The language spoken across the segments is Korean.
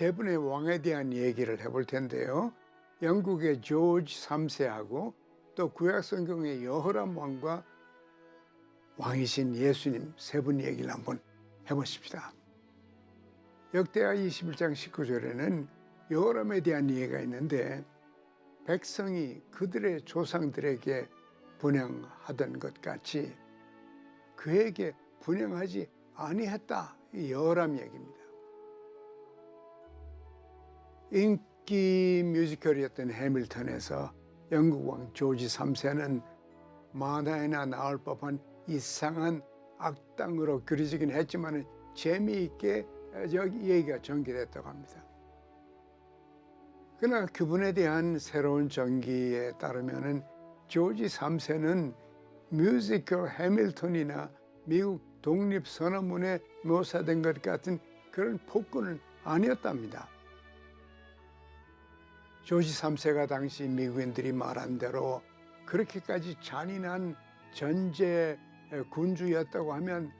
세 분의 왕에 대한 얘기를 해볼 텐데요. 영국의 조지 3세하고 또 구약 성경의 여호람 왕과 왕이신 예수님 세 분 얘기를 한번 해보십시다. 역대하 21장 19절에는 여호람에 대한 이해가 있는데 백성이 그들의 조상들에게 분양하던 것 같이 그에게 분양하지 아니했다. 이 여호람 얘기입니다. 인기 뮤지컬이었던 해밀턴에서 영국 왕 조지 3세는 만화에나 나올 법한 이상한 악당으로 그려지긴 했지만 재미있게 여기 얘기가 전개됐다고 합니다. 그러나 그분에 대한 새로운 전기에 따르면은 조지 3세는 뮤지컬 해밀턴이나 미국 독립선언문에 묘사된 것 같은 그런 폭군은 아니었답니다. 조지 3세가 당시 미국인들이 말한 대로 그렇게까지 잔인한 전제 군주였다고 하면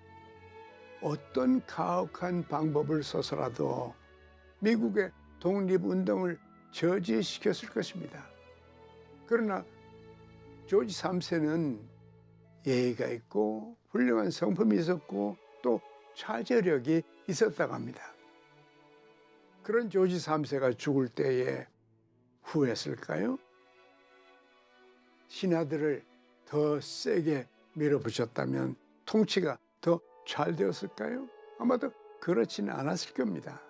어떤 가혹한 방법을 써서라도 미국의 독립운동을 저지시켰을 것입니다. 그러나 조지 3세는 예의가 있고 훌륭한 성품이 있었고 또 차저력이 있었다고 합니다. 그런 조지 3세가 죽을 때에 후회했을까요? 신하들을 더 세게 밀어붙였다면 통치가 더 잘 되었을까요? 아마도 그렇지는 않았을 겁니다.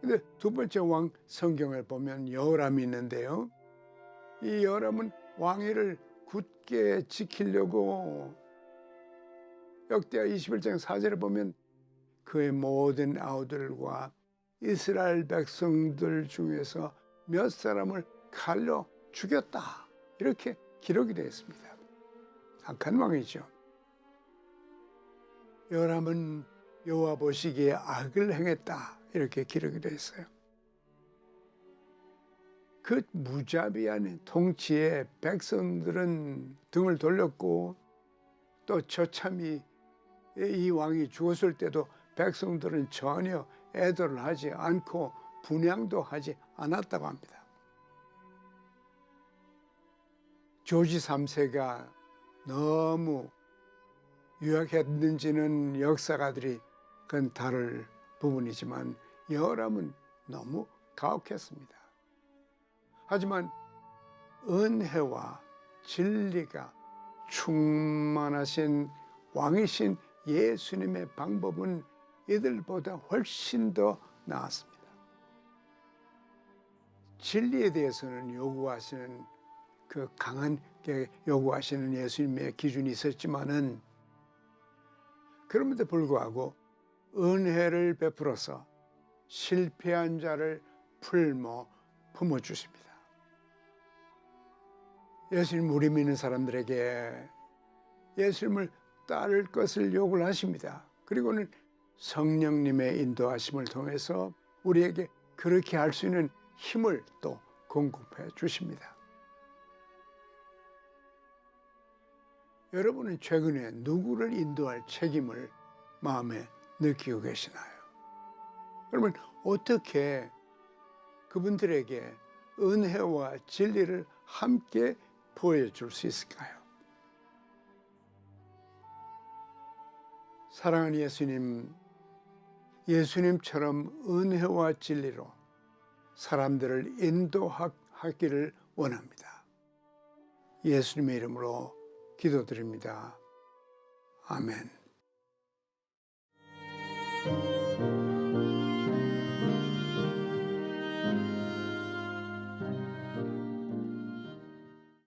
근데 두 번째 왕 성경을 보면 여호람이 있는데요. 이 여호람은 왕위를 굳게 지키려고 역대하 21장 4절을 보면 그의 모든 아우들과 이스라엘 백성들 중에서 몇 사람을 칼로 죽였다. 이렇게 기록이 되어 있습니다. 악한 왕이죠. 여람은 여호와 보시기에 악을 행했다. 이렇게 기록이 되어 있어요. 그 무자비한 통치에 백성들은 등을 돌렸고 또 처참히 이 왕이 죽었을 때도 백성들은 전혀 애도를 하지 않고 분양도 하지 않았다고 합니다. 조지 3세가 너무 유약했는지는 역사가들이 그건 다를 부분이지만 여람은 너무 가혹했습니다. 하지만 은혜와 진리가 충만하신 왕이신 예수님의 방법은 이들보다 훨씬 더 나았습니다. 진리에 대해서는 요구하시는 그 강하게 요구하시는 예수님의 기준이 있었지만은 그럼에도 불구하고 은혜를 베풀어서 실패한 자를 풀모 품어 주십니다. 예수님 우리 믿는 사람들에게 예수님을 따를 것을 요구를 하십니다. 그리고는 성령님의 인도하심을 통해서 우리에게 그렇게 할 수 있는 힘을 또 공급해 주십니다. 여러분은 최근에 누구를 인도할 책임을 마음에 느끼고 계시나요? 그러면 어떻게 그분들에게 은혜와 진리를 함께 보여줄 수 있을까요? 사랑하는 예수님, 예수님처럼 은혜와 진리로 사람들을 인도하기를 원합니다. 예수님의 이름으로 기도드립니다. 아멘.